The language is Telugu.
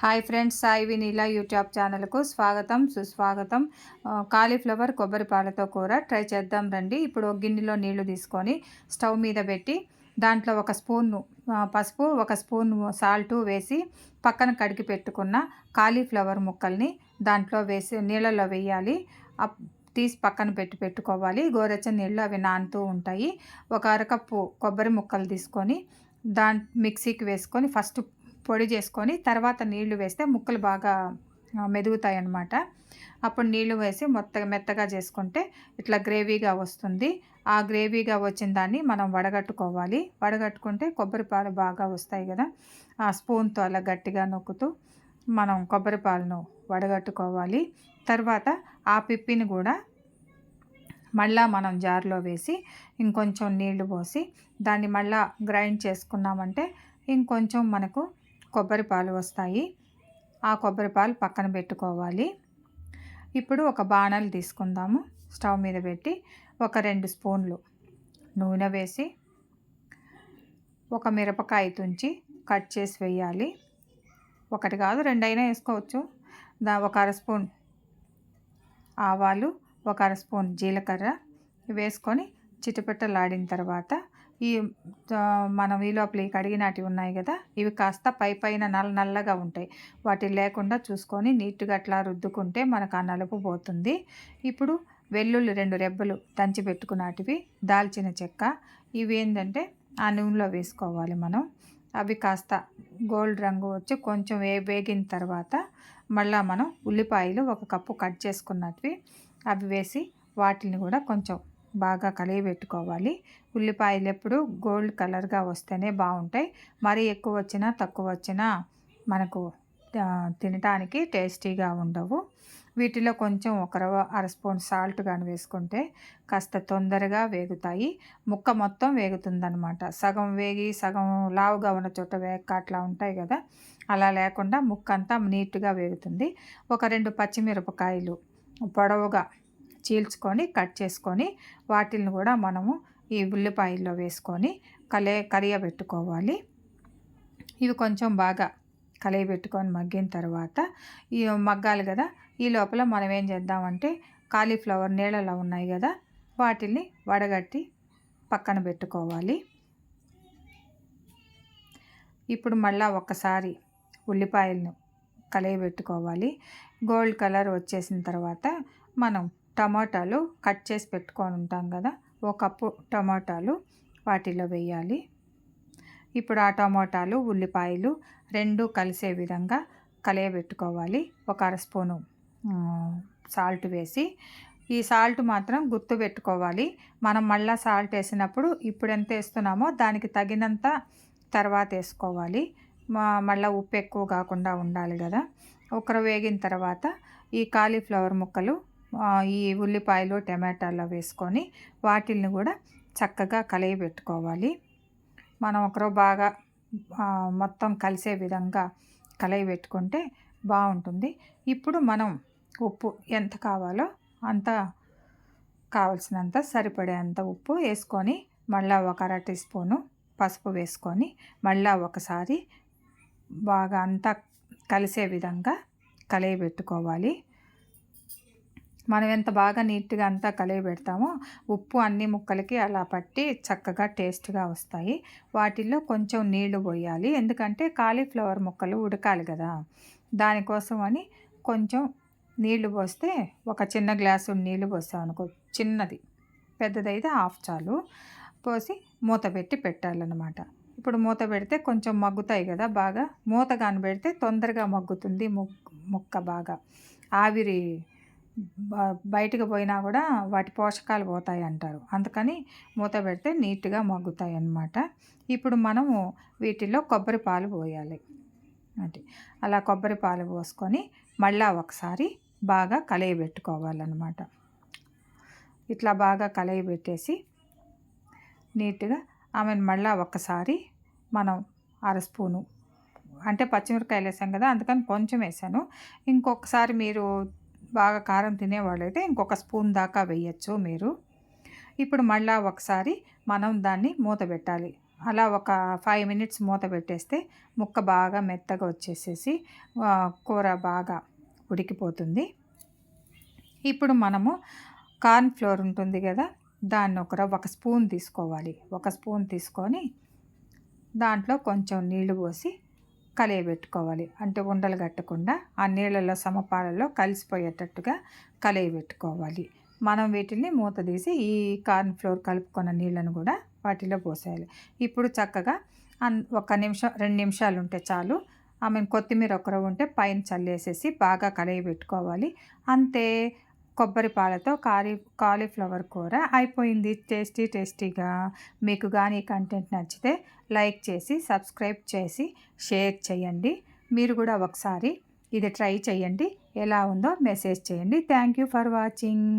Hi friends Sai Vineela YouTube ఛానల్కు స్వాగతం సుస్వాగతం. కాలీఫ్లవర్ కొబ్బరి పాలతో కూర ట్రై చేద్దాం రండి. ఇప్పుడు ఒక గిన్నెలో నీళ్ళు తీసుకొని స్టవ్ మీద పెట్టి దాంట్లో ఒక స్పూన్ పసుపు ఒక స్పూన్ సాల్ట్ వేసి పక్కన కడిగి పెట్టుకున్న కాలీఫ్లవర్ ముక్కల్ని దాంట్లో వేసి నీళ్ళలో వేయాలి. తీసి పక్కన పెట్టి పెట్టుకోవాలి. గోరెచ్చని నీళ్ళు అవి నానుతూ ఉంటాయి. ఒక అరకప్పు కొబ్బరి ముక్కలు తీసుకొని దాని మిక్సీకి వేసుకొని ఫస్ట్ పొడి చేసుకొని తర్వాత నీళ్ళు వేస్తే ముక్కలు బాగా మెదుగుతాయి అన్నమాట అప్పుడు నీళ్ళు వేసి మొత్త మెత్తగా చేసుకుంటే ఇట్లా గ్రేవీగా వస్తుంది. ఆ గ్రేవీగా వచ్చిన దాన్ని మనం వడగట్టుకోవాలి. వడగట్టుకుంటే కొబ్బరి పాలు బాగా వస్తాయి కదా. ఆ స్పూన్తో అలా గట్టిగా నొక్కుతూ మనం కొబ్బరి పాలను వడగట్టుకోవాలి. తర్వాత ఆ పిప్పిని కూడా మళ్ళా మనం జార్లో వేసి ఇంకొంచెం నీళ్ళు పోసి దాన్ని మళ్ళా గ్రైండ్ చేసుకున్నామంటే ఇంకొంచెం మనకు కొబ్బరి పాలు వస్తాయి. ఆ కొబ్బరి పాలు పక్కన పెట్టుకోవాలి. ఇప్పుడు ఒక బాణలు తీసుకుందాము. స్టవ్ మీద పెట్టి ఒక రెండు స్పూన్లు నూనె వేసి ఒక మిరపకాయ తుంచి కట్ చేసి వేయాలి. ఒకటి కాదు రెండైనా వేసుకోవచ్చు. దా ఒక అర స్పూన్ ఆవాలు ఒక అర స్పూన్ జీలకర్ర వేసుకొని చిటపెట్టలాడిన తర్వాత ఈ మనం ఈ లోపల ఈ కడిగినటివి ఉన్నాయి కదా ఇవి కాస్త పై పైన నల్ల నల్లగా ఉంటాయి. వాటి లేకుండా చూసుకొని నీట్గా అట్లా రుద్దుకుంటే మనకు ఆ నలుపు పోతుంది. ఇప్పుడు వెల్లుల్లి రెండు రెబ్బలు దంచి పెట్టుకున్నటివి దాల్చిన చెక్క. ఇవి ఏంటంటే ఆ నూనెలో వేసుకోవాలి మనం. అవి కాస్త గోల్డ్ రంగు వచ్చి కొంచెం వే వేగిన తర్వాత మళ్ళీ మనం ఉల్లిపాయలు ఒక కప్పు కట్ చేసుకున్నటివి. అవి వేసి వాటిని కూడా కొంచెం బాగా కలిగిపెట్టుకోవాలి ఉల్లిపాయలు ఎప్పుడు గోల్డ్ కలర్గా వస్తేనే బాగుంటాయి. మరీ ఎక్కువ వచ్చినా తక్కువ వచ్చినా మనకు తినటానికి టేస్టీగా ఉండవు. వీటిలో కొంచెం ఒక అర స్పూన్ సాల్ట్ కానీ వేసుకుంటే కాస్త తొందరగా వేగుతాయి. ముక్క మొత్తం వేగుతుందనమాట సగం వేగి సగం లావుగా ఉన్న చోట వేగక అట్లా ఉంటాయి కదా. అలా లేకుండా ముక్క అంతా నీట్గా వేగుతుంది. ఒక రెండు పచ్చిమిరపకాయలు పొడవుగా చీల్చుకొని కట్ చేసుకొని వాటిని కూడా మనము ఈ ఉల్లిపాయల్లో వేసుకొని కలే కరియబెట్టుకోవాలి. ఇవి కొంచెం బాగా పెట్టుకొని మగ్గిన తర్వాత ఈ మగ్గాలి కదా ఈ లోపల మనం ఏం చేద్దామంటే కాలీఫ్లవర్ నీళ్ళలో ఉన్నాయి కదా వాటిని వడగట్టి పక్కన పెట్టుకోవాలి. ఇప్పుడు మళ్ళీ ఒక్కసారి ఉల్లిపాయలను పెట్టుకోవాలి గోల్డ్ కలర్ వచ్చేసిన తర్వాత మనం టమాటాలు కట్ చేసి పెట్టుకొని ఉంటాం కదా ఒక కప్పు టమాటాలు వాటిలో వేయాలి. ఇప్పుడు ఆ టమాటాలు ఉల్లిపాయలు రెండు కలిసే విధంగా కలయబెట్టుకోవాలి. ఒక అర స్పూను సాల్ట్ వేసి. ఈ సాల్ట్ మాత్రం గుర్తు పెట్టుకోవాలి. మనం మళ్ళీ సాల్ట్ వేసినప్పుడు ఇప్పుడు ఎంత వేస్తున్నామో దానికి తగినంత తర్వాత వేసుకోవాలి. మళ్ళీ ఉప్పు ఎక్కువ కాకుండా ఉండాలి కదా. ఒకరు వేగిన తర్వాత ఈ కాలీఫ్లవర్ ముక్కలు ఈ ఉల్లిపాయలు టమాటాలు వేసుకొని వాటిల్ని కూడా చక్కగా కలయబెట్టుకోవాలి. మనం ఒకరో బాగా మొత్తం కలిసే విధంగా కలయబెట్టుకుంటే బాగుంటుంది. ఇప్పుడు మనం ఉప్పు ఎంత కావాలో అంత కావలసినంత సరిపడేంత ఉప్పు వేసుకొని మళ్ళీ ఒక అర టీ స్పూను పసుపు వేసుకొని మళ్ళీ ఒకసారి బాగా అంతా కలిసే విధంగా కలయబెట్టుకోవాలి. మనం ఎంత బాగా నీట్గా అంతా కలిగి పెడతామో ఉప్పు అన్ని ముక్కలకి అలా పట్టి చక్కగా టేస్ట్గా వస్తాయి. వాటిల్లో కొంచెం నీళ్ళు పోయాలి. ఎందుకంటే కాలీఫ్లవర్ ముక్కలు ఉడకాలి కదా. దానికోసం అని కొంచెం నీళ్ళు పోస్తే ఒక చిన్న గ్లాసు నీళ్ళు పోస్తాం అనుకో చిన్నది. పెద్దదైతే హాఫ్ చాలు. పోసి మూత పెట్టి పెట్టాలన్నమాట. ఇప్పుడు మూత పెడితే కొంచెం మగ్గుతాయి కదా బాగా. మూత కాని పెడితే తొందరగా మగ్గుతుంది ముక్క బాగా. ఆవిరి బయటకు పోయినా కూడా వాటి పోషకాలు పోతాయి అంటారు. అందుకని మూత పెడితే నీట్గా మగ్గుతాయి అన్నమాట. ఇప్పుడు మనము వీటిలో కొబ్బరి పాలు పోయాలి. అంటే అలా కొబ్బరి పాలు పోసుకొని మళ్ళా ఒకసారి బాగా కలయబెట్టుకోవాలన్నమాట. ఇట్లా బాగా కలయబెట్టేసి నీట్గా ఆమెను మళ్ళా ఒక్కసారి మనం అర స్పూను. అంటే పచ్చిమిరకాయలు వేసాం కదా అందుకని కొంచెం వేసాను. ఇంకొకసారి మీరు బాగా కారం తినేవాళ్ళైతే ఇంకొక స్పూన్ దాకా వేయచ్చు మీరు. ఇప్పుడు మళ్ళా ఒకసారి మనం దాన్ని మూత పెట్టాలి. అలా ఒక ఫైవ్ మినిట్స్ మూత పెట్టేస్తే ముక్క బాగా మెత్తగా వచ్చేసేసి కూర బాగా ఉడికిపోతుంది. ఇప్పుడు మనము కార్న్ ఫ్లోర్ ఉంటుంది కదా దాన్ని ఒక ఒక స్పూన్ తీసుకోవాలి. ఒక స్పూన్ తీసుకొని దాంట్లో కొంచెం నీళ్ళు పోసి కలియబెట్టుకోవాలి. అంటే ఉండలు కట్టకుండా ఆ నీళ్ళలో సమపాలలో కలిసిపోయేటట్టుగా కలియబెట్టుకోవాలి. మనం వీటిని మూత తీసి ఈ కార్న్ ఫ్లోర్ కలుపుకున్న నీళ్ళను కూడా వాటిలో పోసేయాలి. ఇప్పుడు చక్కగా అన్ ఒక నిమిషం రెండు నిమిషాలు ఉంటే చాలు. ఆమె కొత్తిమీర ఒకరు ఉంటే పైన చల్లేసేసి బాగా కలయి పెట్టుకోవాలి అంతే కొబ్బరి పాలతో కారీ కాలీఫ్లవర్ కూర అయిపోయింది. టేస్టీ టేస్టీగా. మీకు కానీ కంటెంట్ నచ్చితే లైక్ చేసి సబ్స్క్రైబ్ చేసి షేర్ చేయండి. మీరు కూడా ఒకసారి ఇది ట్రై చేయండి. ఎలా ఉందో మెసేజ్ చేయండి. Thank you for watching.